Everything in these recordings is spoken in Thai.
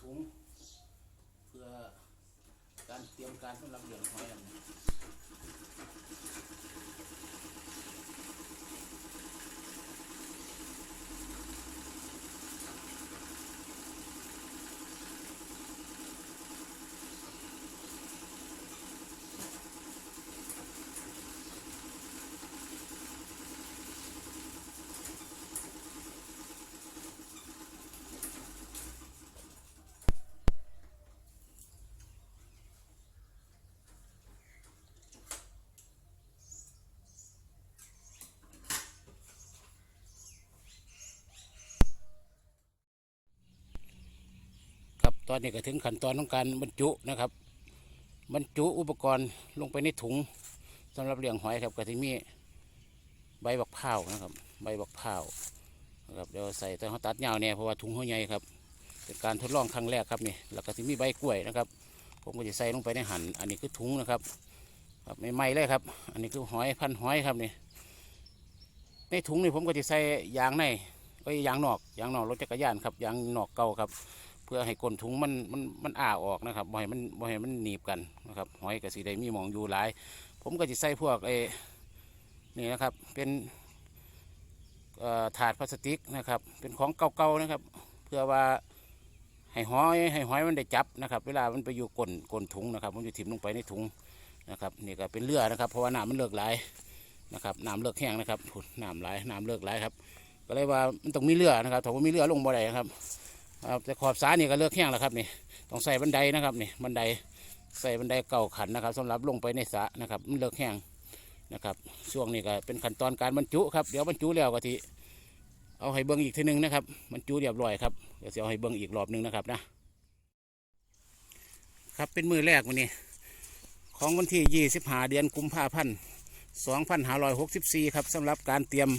ถุง เพื่อการเตรียมการสำหรับเดือนหอยอันนี้ อนนี้ก็ถึงขั้นตอนของการบรรจุนะครับ บรรจุอุปกรณ์ลงไปในถุงสำหรับเลี้ยงหอยครับก็ที่มีใบบักพร้านะครับ ใบบักพร้านะครับเดี๋ยวใส่แต่เขาตัดยาวเนี่ยเพราะว่าถุงเขาใหญ่ครับเป็นการทดลองครั้งแรกครับนี่แล้วก็ที่มีใบกล้วยนะครับ ผมก็จะใส่ลงไปในหั่นอันนี้คือถุงนะครับครับใหม่ๆเลยครับ อันนี้คือหอยพันหอยครับนี่ในถุงนี่ผมก็จะใส่ยางในก็ยางนอกยางนอกรถจักรยานครับยางนอกเก่าครับ พื่อให้ก้นถุงมันมันมันอ้าออกนะครับบ่ให้มันบ่ให้มันหนีบกันนะครับหอยกับสีได้มีหมองอยู่หลาย ผมก็จะใส่พวกเออนี่นะครับเป็นถาดพลาสติกนะครับ เป็นของเก่าๆนะครับ เพื่อว่าให้หอยให้หอยมันได้จับนะครับ เวลามันไปอยู่ก้นก้นถุงนะครับมันจะถิ่มลงไปในถุงนะครับนี่ก็เป็นเรือนะครับ เพราะว่าน้ำมันเลิกไหลายนะครับน้ำเลิกแห้งนะครับน้ำไหลน้ำเลิกไหลครับ ก็เลยว่ามันต้องมีเรือนะครับถ้าว่ามีเรือลงบ่ได้นะครับ แต่ขอบสานี่ก็เลือกแห้งแล้วครับนี่ต้องใส่บันไดนะครับนี่บันไดใส่บันไดเก่าขันนะครับสำหรับลงไปในสระนะครับมันเลือกแห้งนะครับช่วงนี้ก็เป็นขั้นตอนการบรรจุครับเดี๋ยวบรรจุแล้วก็ทีเอาให้เบิ้งอีกทีหนึงนะครับบรรจุเรียบร้อยครับเดี๋ยวจะเอาให้เบิ้งอีกรอบหนึงนะครับนะครับเป็นมือแรกวันนี้ ของวันที่25เดือนกุมภาพันธ์2564ครับสำหรับการเตรียม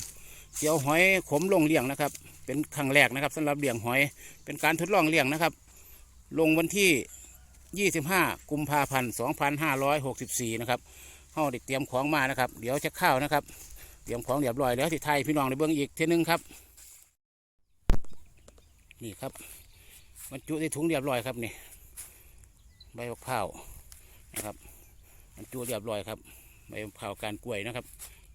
เกี่ยวหอยขมลงเลี้ยงนะครับ เป็นครั้งแรกนะครับสำหรับเลี้ยงหอย เป็นการทดลองเลี้ยงนะครับ ลงวันที่ 25 กุมภาพันธ์ 2564 นะครับเฮาได้เตรียมของมานะครับ เดี๋ยวจะเข้าวนะครับ เตรียมของเรียบร้อยแล้วที่ไทยพี่น้องในเบื้องอีกเทีนึงครับ นี่ครับบรรจุในถุงเรียบร้อยครับนี่ใบมะพร้าวนะครับบรรจุเรียบร้อยครับใบมะพร้าวการกล้วยนะครับ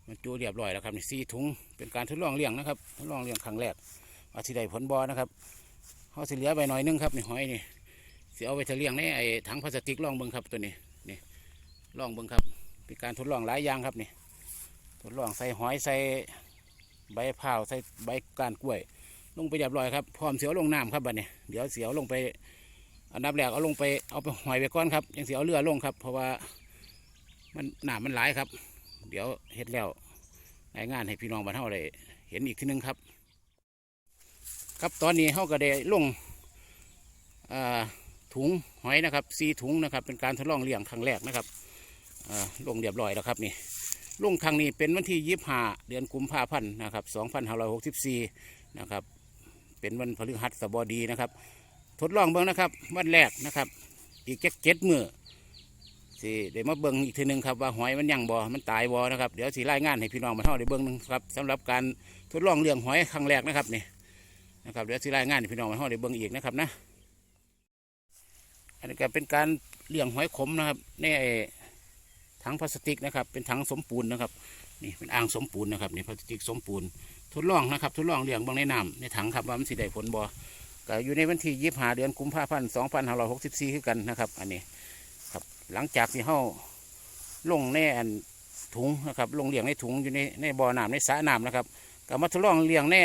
บรรจุเรียบร้อยแล้วครับนี่สี่ถุงเป็นการทดลองเลี้ยงนะครับทดลองเลี้ยงครั้งแรกว่าสิได้ผลบอนะครับเขาสิเหลือไปหน่อยนึงครับนี่หอยนี่สิเอาไปทเลี้ยงในไอ้ถังพลาสติกลองเบิ้งครับตัวนี้นี่ลองเบิ้งครับ เป็นการทดลองหลายอย่างครับนี่ทดลองใส่หอยใส่ใบพร้าใส่ใบก้านกล้วย ลงไปเรียบร้อยครับพร้อมเสียวลงน้ำครับบัดนี้เดี๋ยวเสียวลงไปอันดับแรกเอาลงไปเอาไปหอยไปก้อนครับยังเสียวเรือลงครับ เพราะว่ามันหน้ำมันหลายครับ เดี๋ยวเฮ็ดแล้วรายงานให้พี่น้องบ้านเฮาได้เห็นอีกทีนึงครับ ครับตอนนี้เขาก็ได้ลงอ่าถุงหอยนะครับสีถุงนะครับ เป็นการทดลองเลี้ยงครั้งแรกนะครับอ่าลงเรียบร้อยแล้วครับนี่ลงครั้งนี้เป็นวันที่ยี่ห้าเดือนกุมภาพันธ์นะครับสองพันห้าร้อยหกสิบสี่นะครับ เป็นวันพฤหัสบดีนะครับ ทดลองเบิ้งนะครับ วันแรกนะครับ อีกเจ็ดเจ็ดมือ สิเดี๋ยวมาเบิ้งอีกทีหนึงครับว่าหอยมันยังบ่มันตายบ่นะครับเดี๋ยวสิรายงานให้พี่น้องมาเท่าได้เบิ้งหนึงครับสำหรับการทดลองเลี้ยงหอยครั้งแรกนะครับนี่นะครับเดี๋ยวสิรายงานให้พี่น้องมาห้องได้เบิ่งอีกนะครับนะอันนี้ก็เป็นการเลี้ยงหอยขมนะครับในไอ้ถังพลาสติกนะครับ เป็นถังสมปูนนะครับนี่เป็นอ่างสมปูนนะครับนี่พลาสติกสมปูนทดลองนะครับทดลองเลี้ยงบางในน้ำในถังครับว่ามันสิได้ผลบ่ก็อยู่ในวันที่ยี่ห้าเดือนกุมภาพันธ์สองพันห้าร้อยหกสิบสี่คือกันนะครับ อันนี้ หลังจากที่เฮาลงในอันถุงนะครับลงเลี้ยงในถุงอยู่ในในบ่อน้ำในสระน้ำนะครับก็มาทดลองเลี้ยงใน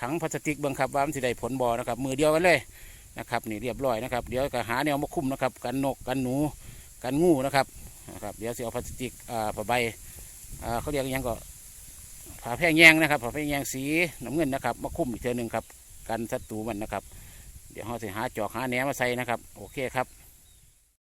ถังพลาสติกเบิ่งครับว่ามันสิได้ผลบ่อนะครับ มือเดียวกันเลยนะครับนี่เรียบร้อยนะครับเดี๋ยวก็หาแนวมาคุ้มนะครับกันนกกันหนูกันงูนะครับนะครับเดี๋ยวสิเอาพลาสติกอ่าผ้าใบอ่าเขาเรียกยังก็ผ้าแพร่งแยงนะครับผ้าแพร่งแยงสีน้ำเงินนะครับมาคุ้มอีกเทือหนึ่งครับกันศัตรูมันนะครับ เดี๋ยวเราสิหาจอกหาแหนมาใส่นะครับ โอเคครับ